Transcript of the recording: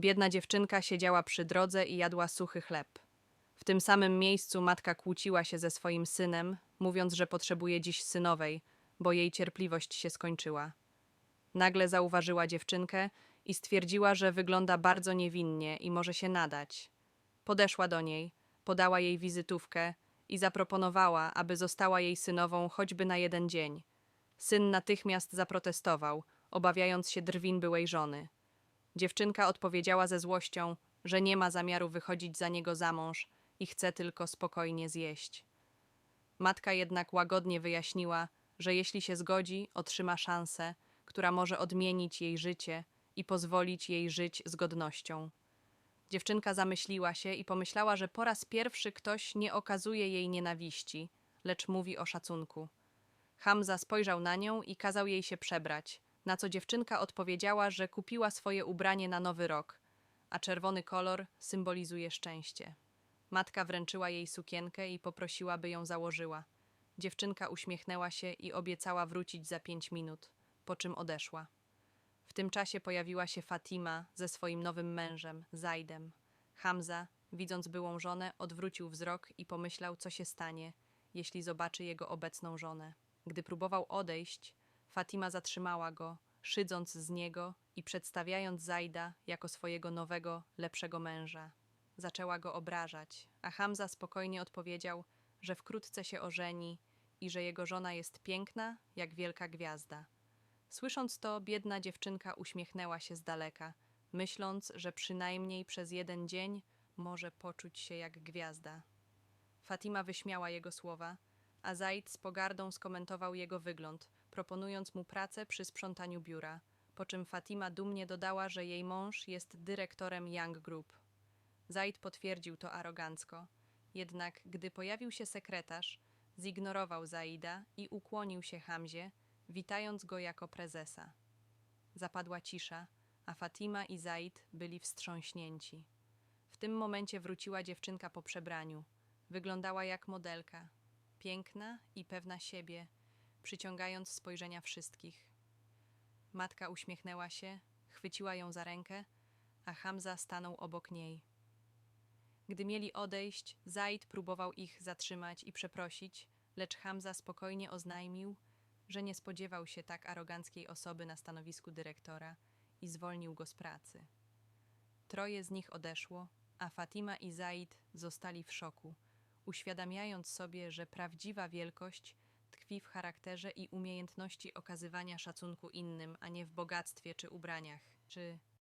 Biedna dziewczynka siedziała przy drodze i jadła suchy chleb. W tym samym miejscu matka kłóciła się ze swoim synem, mówiąc, że potrzebuje dziś synowej, bo jej cierpliwość się skończyła. Nagle zauważyła dziewczynkę i stwierdziła, że wygląda bardzo niewinnie i może się nadać. Podeszła do niej, podała jej wizytówkę i zaproponowała, aby została jej synową choćby na jeden dzień. Syn natychmiast zaprotestował, obawiając się drwin byłej żony. Dziewczynka odpowiedziała ze złością, że nie ma zamiaru wychodzić za niego za mąż i chce tylko spokojnie zjeść. Matka jednak łagodnie wyjaśniła, że jeśli się zgodzi, otrzyma szansę, która może odmienić jej życie i pozwolić jej żyć z godnością. Dziewczynka zamyśliła się i pomyślała, że po raz pierwszy ktoś nie okazuje jej nienawiści, lecz mówi o szacunku. Hamza spojrzał na nią i kazał jej się przebrać, na co dziewczynka odpowiedziała, że kupiła swoje ubranie na nowy rok, a czerwony kolor symbolizuje szczęście. Matka wręczyła jej sukienkę i poprosiła, by ją założyła. Dziewczynka uśmiechnęła się i obiecała wrócić za pięć minut, po czym odeszła. W tym czasie pojawiła się Fatima ze swoim nowym mężem, Zajdem. Hamza, widząc byłą żonę, odwrócił wzrok i pomyślał, co się stanie, jeśli zobaczy jego obecną żonę. Gdy próbował odejść, Fatima zatrzymała go, szydząc z niego i przedstawiając Zajda jako swojego nowego, lepszego męża. Zaczęła go obrażać, a Hamza spokojnie odpowiedział, że wkrótce się ożeni i że jego żona jest piękna jak wielka gwiazda. Słysząc to, biedna dziewczynka uśmiechnęła się z daleka, myśląc, że przynajmniej przez jeden dzień może poczuć się jak gwiazda. Fatima wyśmiała jego słowa, a Zaid z pogardą skomentował jego wygląd, proponując mu pracę przy sprzątaniu biura, po czym Fatima dumnie dodała, że jej mąż jest dyrektorem Young Group. Zaid potwierdził to arogancko, jednak gdy pojawił się sekretarz, zignorował Zaida i ukłonił się Hamzie, witając go jako prezesa. Zapadła cisza, a Fatima i Zaid byli wstrząśnięci. W tym momencie wróciła dziewczynka po przebraniu. Wyglądała jak modelka, piękna i pewna siebie, przyciągając spojrzenia wszystkich. Matka uśmiechnęła się, chwyciła ją za rękę, a Hamza stanął obok niej. Gdy mieli odejść, Zaid próbował ich zatrzymać i przeprosić, lecz Hamza spokojnie oznajmił, że nie spodziewał się tak aroganckiej osoby na stanowisku dyrektora i zwolnił go z pracy. Troje z nich odeszło, a Fatima i Zaid zostali w szoku, uświadamiając sobie, że prawdziwa wielkość tkwi w charakterze i umiejętności okazywania szacunku innym, a nie w bogactwie czy ubraniach, czy